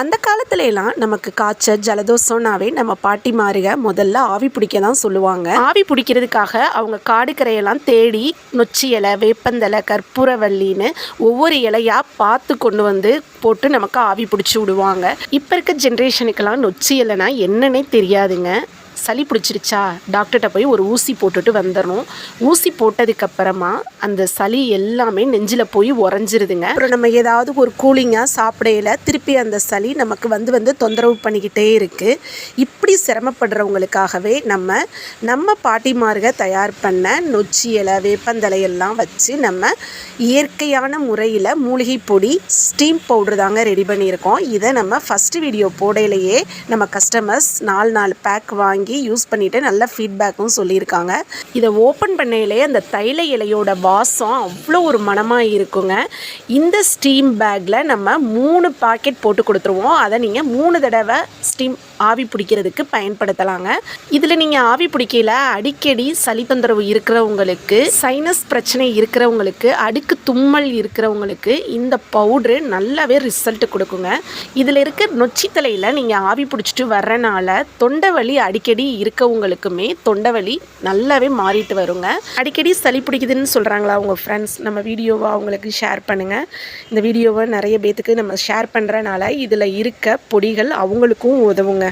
அந்த காலத்துலயெல்லாம் நமக்கு காய்ச்சல் ஜலதோஷம்னாவே நம்ம பாட்டிமாருக முதல்ல ஆவி பிடிக்க தான் சொல்லுவாங்க. ஆவி பிடிக்கிறதுக்காக அவங்க காடு கரையெல்லாம் தேடி நொச்சி இலை வேப்பந்தலை கற்பூரவல்லின்னு ஒவ்வொரு இலையாக பார்த்து கொண்டு வந்து போட்டு நமக்கு ஆவி பிடிச்சி விடுவாங்க. இப்போ இருக்க ஜென்ரேஷனுக்கெல்லாம் நொச்சி இலைனா என்னன்னே தெரியாதுங்க. சளி பிடிச்சிருச்சா? டாக்டர்கிட்ட போய் ஒரு ஊசி போட்டுட்டு வந்துடணும். ஊசி போட்டதுக்கப்புறமா அந்த சளி எல்லாமே நெஞ்சில் போய் உறைஞ்சிருதுங்க. அப்புறம் நம்ம ஏதாவது ஒரு கூலிங்காக சாப்பிடையில திருப்பி அந்த சளி நமக்கு வந்து வந்து தொந்தரவு பண்ணிக்கிட்டே இருக்குது இப்படி சிரமப்படுறவங்களுக்காகவே நம்ம நம்ம பாட்டிமார்க தயார் பண்ண நொச்சி இலை வேப்பந்தலை எல்லாம் வச்சு நம்ம இயற்கையான முறையில் மூலிகை பொடி ஸ்டீம் பவுடர் தாங்க ரெடி பண்ணியிருக்கோம். இதை நம்ம ஃபஸ்ட்டு வீடியோ போடையிலேயே நம்ம கஸ்டமர்ஸ் நாலு நாலு பேக் வாங்கி வாங்கி யூஸ் பண்ணிவிட்டு நல்ல ஃபீட்பேக்கும் சொல்லியிருக்காங்க. இதை ஓப்பன் பண்ணையிலே அந்த தைல இலையோட வாசம் அவ்வளோ ஒரு மனமாக இருக்குங்க. இந்த ஸ்டீம் பேக்கில் நம்ம மூணு பாக்கெட் போட்டு கொடுத்துருவோம். அதை நீங்கள் மூணு தடவை ஸ்டீம் ஆவி பிடிக்கிறதுக்கு பயன்படுத்தலாங்க. இதில் நீங்கள் ஆவி பிடிக்கையில் அடிக்கடி சளி தொந்தரவு இருக்கிறவங்களுக்கு சைனஸ் பிரச்சனை இருக்கிறவங்களுக்கு அடுக்கு தும்மல் இருக்கிறவங்களுக்கு இந்த பவுட்ரு நல்லாவே ரிசல்ட் கொடுக்குங்க. இதில் இருக்க நொச்சித்தலையில் நீங்கள் ஆவி பிடிச்சிட்டு வர்றனால தொண்டை வலி அடிக்கடி இருக்கவங்களுக்குமே தொண்டை வலி நல்லாவே மாறிட்டு வருங்க. அடிக்கடி சளி பிடிக்குதுன்னு சொல்கிறாங்களா உங்கள் ஃப்ரெண்ட்ஸ் நம்ம வீடியோவை அவங்களுக்கு ஷேர் பண்ணுங்கள் இந்த வீடியோவை நிறைய பேத்துக்கு நம்ம ஷேர் பண்ணுறனால இதில் இருக்க பொடிகள் அவங்களுக்கும் உதவுங்க.